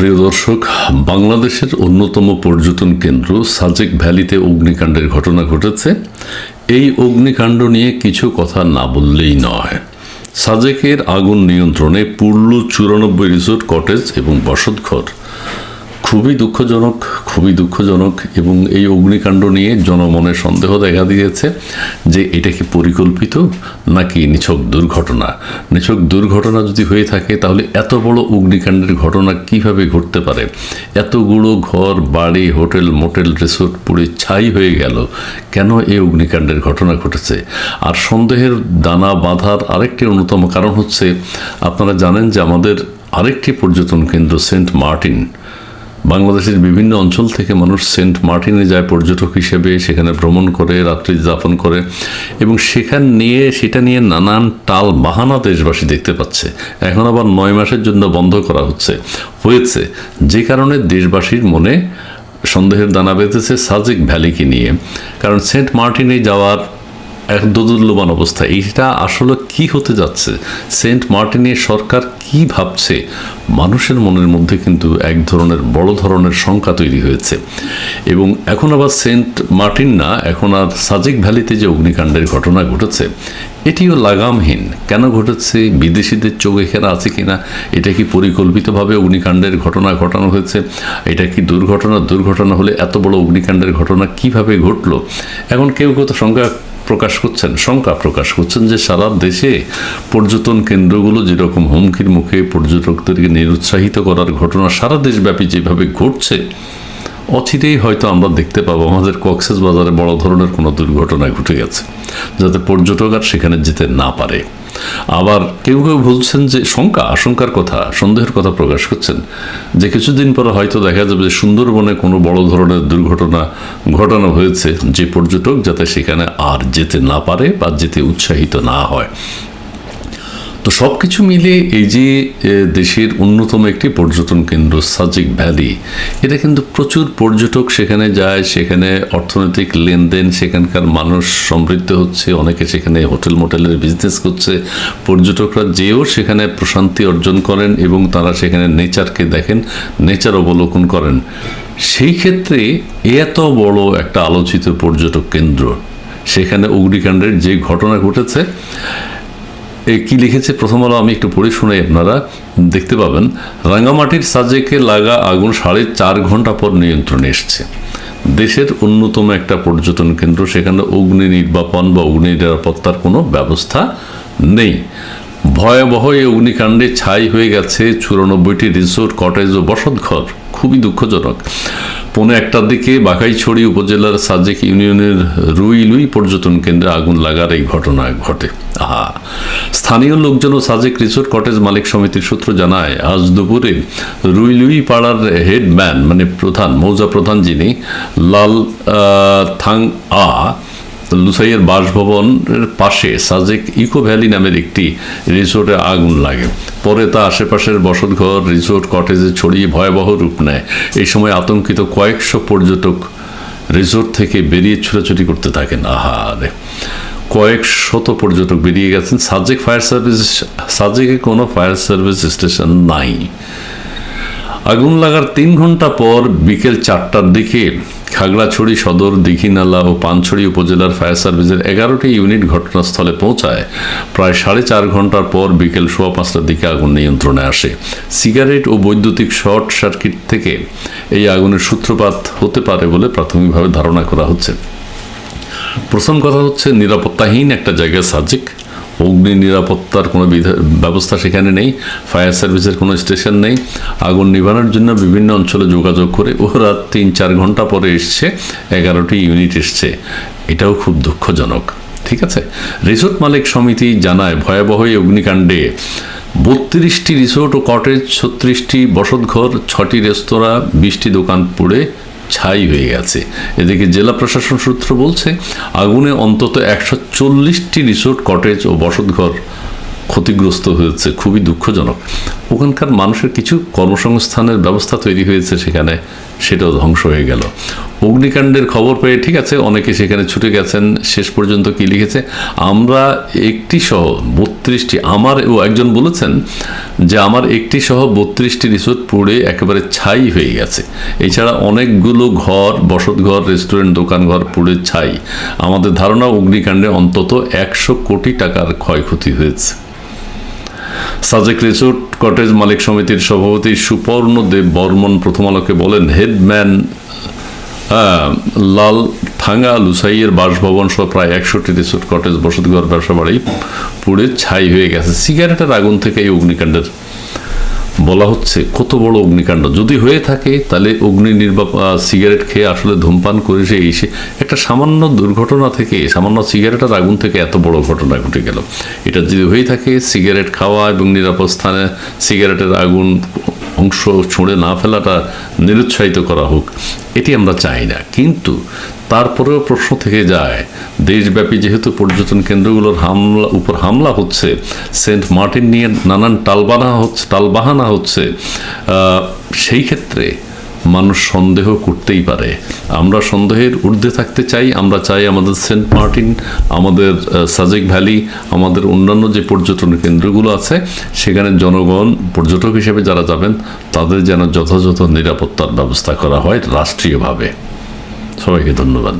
প্রিয় দর্শক, বাংলাদেশের অন্যতম পর্যটন কেন্দ্র সাজেক ভ্যালিতে অগ্নিকাণ্ডের ঘটনা ঘটেছে। এই অগ্নিকাণ্ড নিয়ে কিছু কথা না বললেই নয়। সাজেকের আগুন নিয়ন্ত্রণে পূর্ণ চুরানব্বই রিসোর্ট কটেজ এবং বসতঘর। খুবই দুঃখজনক খুবই দুঃখজনক এবং এই অগ্নিকাণ্ড নিয়ে জনমনে সন্দেহ দেখা দিয়েছে যে এটা কি পরিকল্পিত নাকি নিছক দুর্ঘটনা। নিছক দুর্ঘটনা যদি হয়ে থাকে তাহলে এত বড় অগ্নিকাণ্ডের ঘটনা কীভাবে ঘটতে পারে? এতগুলো ঘর, বাড়ি, হোটেল, মোটেল, রিসোর্ট পুড়ে ছাই হয়ে গেল। কেন এই অগ্নিকাণ্ডের ঘটনা ঘটেছে? আর সন্দেহের দানা বাঁধার আরেকটি অন্যতম কারণ হচ্ছে, আপনারা জানেন যে আমাদের আরেকটি পর্যটন কেন্দ্র সেন্ট মার্টিন। বাংলাদেশের বিভিন্ন অঞ্চল থেকে মানুষ সেন্ট মার্টিনে যায়, পর্যটক হিসেবে সেখানে ভ্রমণ করে, রাত্রি যাপন করে এবং সেখান নিয়ে, সেটা নিয়ে নানান টাল বাহানা দেশবাসী দেখতে পাচ্ছে। এখন আবার নয় মাসের জন্য বন্ধ করা হচ্ছে। হয়েছে। যে কারণে দেশবাসীর মনে সন্দেহের দানা বেঁধেছে সাজেক ভ্যালিকে নিয়ে। কারণ সেন্ট মার্টিনে যাওয়ার এক দোদুল্যমান অবস্থা। এইটা আসলে কি হতে যাচ্ছে? সেন্ট মার্টিনে সরকার কি ভাবছে? মানুষের মনের মধ্যে কিন্তু এক ধরনের বড় ধরনের শঙ্কা তৈরি হয়েছে। এবং এখন আবার সেন্ট মার্টিন না, এখন আর সাজেক ভ্যালিতে যে অগ্নিকাণ্ডের ঘটনা ঘটেছে, এটিও লাগামহীন। কেন ঘটেছে? বিদেশিদের চোখ এখানে আছে কিনা? এটা কি পরিকল্পিতভাবে অগ্নিকাণ্ডের ঘটনা ঘটানো হয়েছে? এটা কি দুর্ঘটনা? দুর্ঘটনা হলে এত বড় অগ্নিকাণ্ডের ঘটনা কীভাবে ঘটলো? এখন কেউ কেউ তো সংখ্যা প্রকাশ করছেন, শঙ্কা প্রকাশ করছেন যে সারা দেশে পর্যটন কেন্দ্রগুলো যেরকম হুমকির মুখে পর্যটকদেরকে নিরুৎসাহিত করার ঘটনা সারা দেশব্যাপী যেভাবে ঘটছে, অচিরেই হয়তো আমরা দেখতে পাবো। আমাদের কক্সেস বাজারে বড় ধরনের কোনো দুর্ঘটনা ঘটে গেছে, যাতে পর্যটক আর সেখানে যেতে না পারে। আবার কেউ কেউ বলছেন যে শঙ্কা, আশঙ্কার কথা, সন্দেহের কথা প্রকাশ করছেন। যে কিছুদিন পরে হয়তো দেখা যাবে যে সুন্দরবনে কোনো বড় ধরনের দুর্ঘটনা, ঘটানো হয়েছে। যে পর্যটক যাতে সেখানে আর যেতে না পারে বা যেতে উৎসাহিত না হয়। তো সব কিছু মিলে এই যে দেশের অন্যতম একটি পর্যটন কেন্দ্র, সাজিক ভ্যালি, এটা কিন্তু প্রচুর পর্যটক সেখানে যায়, সেখানে অর্থনৈতিক লেনদেন, সেখানকার মানুষ সমৃদ্ধ হচ্ছে, অনেকে সেখানে হোটেল মোটেলের বিজনেস করছে, পর্যটকরা যেও সেখানে প্রশান্তি অর্জন করেন এবং তারা সেখানে নেচারকে দেখেন, নেচার অবলোকন করেন। সেই ক্ষেত্রে এত বড় একটা আলোচিত পর্যটক কেন্দ্র, সেখানে অগ্নিকাণ্ডের যে ঘটনা ঘটেছে কি লিখেছে? প্রথম আলো আমি একটু পড়ে শুনে আপনারা। দেখতে পাবেন, রাঙ্গামাটির সাজেকে লাগা আগুন সাড়ে চার ঘণ্টা পর নিয়ন্ত্রণে এসছে। দেশের অন্যতম একটা পর্যটন কেন্দ্র, সেখানে অগ্নি নির্বাপন বা অগ্নি নিরাপত্তার কোনো ব্যবস্থা নেই। ভয়াবহ এই অগ্নিকাণ্ডে ছাই হয়ে গেছে চুরানব্বইটি রিসোর্ট, কটেজ ও বসতঘর। খুবই দুঃখজনক। পৌনে একটার দিকে বাঘাইছড়ি উপজেলার সাজেক ইউনিয়নের রুইলুই পর্যটন কেন্দ্রে আগুন লাগার এই ঘটনা ঘটে। আহা। স্থানীয় লোকজন ও সাজেক রিসোর্ট কটেজ মালিক সমিতির সূত্র জানায়, আজ দুপুরে রুইলুই পাড়ার হেডম্যান মানে প্রধান, মৌজা প্রধান যিনি, লাল থাং আ লুসাইয়ের বাসভবনের পাশে সাজেক ইকো ভ্যালি নামের একটি রিসোর্টে আগুন লাগে। পরে তা আশেপাশের বসতঘর, রিসোর্ট, কটেজে ছড়িয়ে ভয়াবহ রূপ নেয়। এই সময় আতঙ্কিত কয়েকশো পর্যটক রিসোর্ট থেকে বেরিয়ে ছুটাছুটি করতে থাকেন। আহারে! কয়েক শত পর্যটক বেরিয়ে গেছেন। সাজেক ফায়ার সার্ভিস, সাজেকে কোনো ফায়ার সার্ভিস স্টেশন নাই। আগুন লাগার তিন ঘণ্টা পর বিকেল চারটার দিকে খাগড়াছড়ি সদর, দীঘিনালা ও পানছড়ি উপজেলার ফায়ার সার্ভিসের এগারোটি ইউনিট ঘটনাস্থলে পৌঁছায়। প্রায় সাড়ে চার ঘণ্টার পর বিকেল সোয়া পাঁচটার দিকে আগুন নিয়ন্ত্রণে আসে। সিগারেট ও বৈদ্যুতিক শর্ট সার্কিট থেকে এই আগুনের সূত্রপাত হতে পারে বলে প্রাথমিকভাবে ধারণা করা হচ্ছে। প্রথম কথা হচ্ছে, নিরাপত্তাহীন একটা জায়গা সাজেক অগ্নি নিরাপত্তার কোনো ব্যবস্থা সেখানে নেই, ফায়ার সার্ভিসের কোনো স্টেশন নেই। আগুন নিভানোর জন্য বিভিন্ন অঞ্চলে যোগাযোগ করে ওরা তিন চার ঘণ্টা পরে এসছে, এগারোটি ইউনিট এসছে। এটাও খুব দুঃখজনক। ঠিক আছে? রিসোর্ট মালিক সমিতি জানায়, ভয়াবহ অগ্নিকাণ্ডে বত্রিশটি রিসোর্ট ও কটেজ, ছত্রিশটি বসতঘর, ছটি রেস্তোরাঁ, বিশটি দোকান পুড়ে ছাই হয়ে গেছে। এদিকে জেলা প্রশাসন সূত্র বলছে, আগুনে অন্তত একশো চল্লিশটি রিসোর্ট, কটেজ ও বসতঘর ক্ষতিগ্রস্ত হয়েছে। খুবই দুঃখজনক। ওখানকার মানুষের কিছু কর্মসংস্থানের ব্যবস্থা তৈরি হয়েছে সেখানে, সেটাও ধ্বংস হয়ে গেল। অগ্নিকাণ্ডের খবর পেয়ে, ঠিক আছে, অনেকে সেখানে ছুটে গেছেন, শেষ পর্যন্ত কি লিখেছে? আমরা একটি সহ বত্রিশটি, আমার ও একজন বলেছেন যে আমার একটি সহ বত্রিশটি রিসোর্ট পড়ে একেবারে ছাই হয়ে গেছে। এছাড়া অনেকগুলো ঘর, বসতঘর, রেস্টুরেন্ট, দোকানঘর পুড়ে ছাই। আমাদের ধারণা, অগ্নিকাণ্ডে অন্তত একশো কোটি টাকার ক্ষয়ক্ষতি হয়েছে। সাজেক রিসোর্ট কটেজ মালিক সমিতির সভাপতি সুপর্ণ দেব বর্মন প্রথম আলোকে বলেন, হেডম্যান লাল থাঙ্গা লুসাইয়ের বাসভবন সহ প্রায় একশোটি রিসোর্ট কটেজ বসতঘর ব্যবসা বাড়ি পুড়ে ছাই হয়ে গেছে। সিগারেটের আগুন থেকে এই অগ্নিকাণ্ডের বলা হচ্ছে কত বড় অগ্নিকাণ্ড। যদি হয়ে থাকে, তাহলে অগ্নি নির্বাপ সিগারেট খেয়ে আসলে ধূমপান করে সে এসে একটা সামান্য দুর্ঘটনা থেকে, সামান্য সিগারেটের আগুন থেকে এত বড় ঘটনা ঘটে গেল। এটা যদি হয়ে থাকে, সিগারেট খাওয়া এবং নিরাপদ স্থানে সিগারেটের আগুন অংশ ছুঁড়ে না ফেলাটা নিরুৎসাহিত করা হোক, এটি আমরা চাই না। কিন্তু তারপরেও প্রশ্ন থেকে যায়, দেশব্যাপী যেহেতু পর্যটন কেন্দ্রগুলোর হামলা, উপর হামলা হচ্ছে, সেন্ট মার্টিন নিয়ে নানান টালবানা হচ্ছে, টালবাহানা হচ্ছে সেই ক্ষেত্রে মানুষ সন্দেহ করতেই পারে। আমরা সন্দেহের ঊর্ধ্বে থাকতে চাই, আমরা চাই আমাদের সেন্ট মার্টিন, আমাদের সাজেক ভ্যালি, আমাদের অন্যান্য যে পর্যটন কেন্দ্রগুলো আছে, সেখানে জনগণ, পর্যটক হিসেবে যারা যাবেন, তাদের যেন যথাযথ নিরাপত্তার ব্যবস্থা করা হয় রাষ্ট্রীয়ভাবে। সবাইকে ধন্যবাদ।